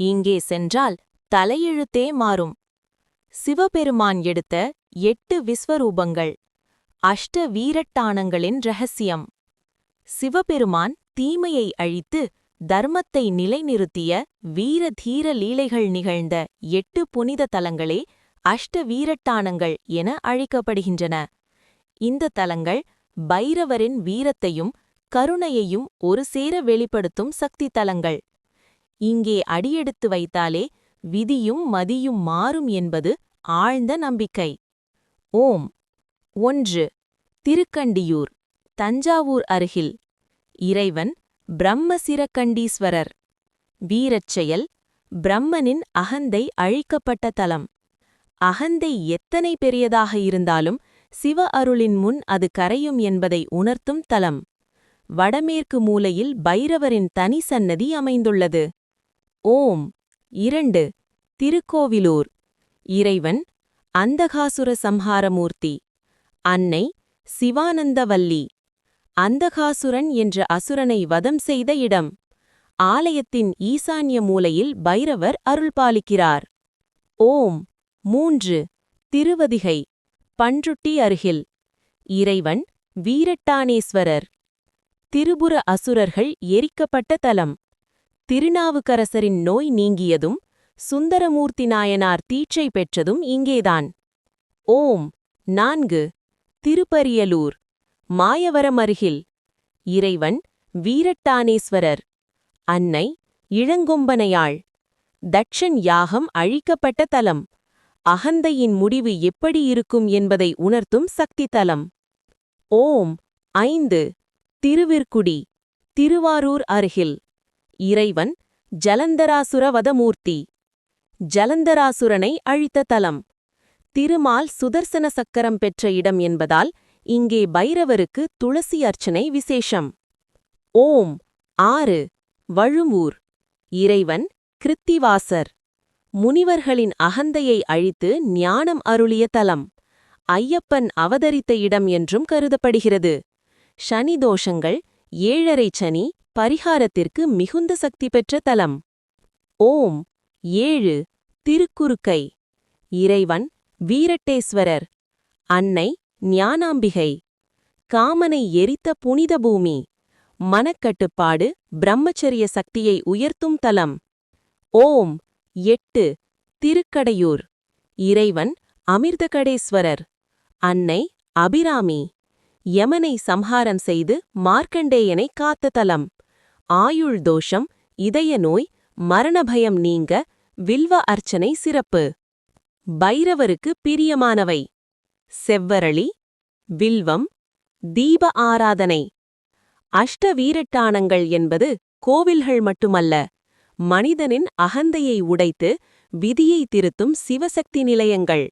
இங்கே சென்றால் தலையெழுத்தே மாறும். சிவபெருமான் எடுத்த எட்டு விஸ்வரூபங்கள். அஷ்ட வீரட்டானங்களின் ரகசியம். சிவபெருமான் தீமையை அழித்து தர்மத்தை நிலைநிறுத்திய வீர தீர லீலைகள் நிகழ்ந்த எட்டு புனித தலங்களே அஷ்ட வீரட்டானங்கள் என அழைக்கப்படுகின்றன. இந்த தலங்கள் பைரவரின் வீரத்தையும் கருணையையும் ஒரு சேர வெளிப்படுத்தும் சக்தி தலங்கள். இங்கே அடியெடுத்து வைத்தாலே விதியும் மதியும் மாறும் என்பது ஆழ்ந்த நம்பிக்கை. ஓம். ஒன்று. திருக்கண்டியூர் தஞ்சாவூர் அருகில். இறைவன் பிரம்மசிரக்கண்டீஸ்வரர். வீரச்செயல் பிரம்மனின் அகந்தை அழிக்கப்பட்ட தலம். அகந்தை எத்தனை பெரியதாக இருந்தாலும் சிவ அருளின் முன் அது கரையும் என்பதை உணர்த்தும் தலம். வடமேற்கு மூலையில் பைரவரின் தனி சன்னதி அமைந்துள்ளது. ஓம். இரண்டு. திருக்கோவிலூர். இறைவன் அந்தகாசுர சம்ஹாரமூர்த்தி. அன்னை சிவானந்தவல்லி. அந்தகாசுரன் என்ற அசுரனை வதம் செய்த இடம். ஆலயத்தின் ஈசான்ய மூலையில் பைரவர் அருள்பாலிக்கிறார். ஓம். மூன்று. திருவதிகை. பன்றுட்டி அருகில். இறைவன் வீரட்டானேஸ்வரர். திருபுர அசுரர்கள் எரிக்கப்பட்ட தலம். திருநாவுக்கரசரின் நோய் நீங்கியதும் சுந்தரமூர்த்தி நாயனார் தீட்சை பெற்றதும் இங்கேதான். ஓம் நான்கு திருப்பரியலூர் மாயவரம் அருகில் இறைவன் வீரட்டானேஸ்வரர் அன்னை இளங்கொம்பனையாள் தட்சன் யாகம் அழிக்கப்பட்ட தலம் அகந்தையின் முடிவு எப்படி இருக்கும் என்பதை உணர்த்தும் சக்தி தலம் ஓம் ஐந்து திருவிற்குடி திருவாரூர் அருகில் இறைவன் ஜலந்தராசுரவதமூர்த்தி. ஜலந்தராசுரனை அழித்த தலம். திருமால் சுதர்சன சக்கரம் பெற்ற இடம் என்பதால் இங்கே பைரவருக்கு துளசி அர்ச்சனை விசேஷம். ஓம் ஆறு வழுமூர் இறைவன் கிருத்திவாசர். முனிவர்களின் அகந்தையை அழித்து ஞானம் அருளிய தலம். ஐயப்பன் அவதரித்த இடம் என்றும் கருதப்படுகிறது. சனி தோஷங்கள் ஏழரை சனி பரிகாரத்திற்கு மிகுந்த சக்தி பெற்ற தலம். ஓம். ஏழு. திருக்குறுக்கை. இறைவன் வீரட்டேஸ்வரர். அன்னை ஞானாம்பிகை. காமனை எரித்த புனித பூமி. மனக்கட்டுப்பாடு பிரம்மச்சரிய சக்தியை உயர்த்தும் தலம். ஓம். எட்டு. திருக்கடையூர். இறைவன் அமிர்தகடேஸ்வரர். அன்னை அபிராமி. யமனை சம்ஹாரம் செய்து மார்க்கண்டேயனை காத்த தலம். ஆயுள் தோஷம் இதய நோய் மரணபயம் நீங்க வில்வ அர்ச்சனை சிறப்பு. பைரவருக்கு பிரியமானவை. செவ்வரளி வில்வம் தீப ஆராதனை. அஷ்ட வீரட்டானங்கள் என்பது கோவில்கள் மட்டுமல்ல மனிதனின் அகந்தையை உடைத்து விதியை திருத்தும் சிவசக்தி நிலையங்கள்.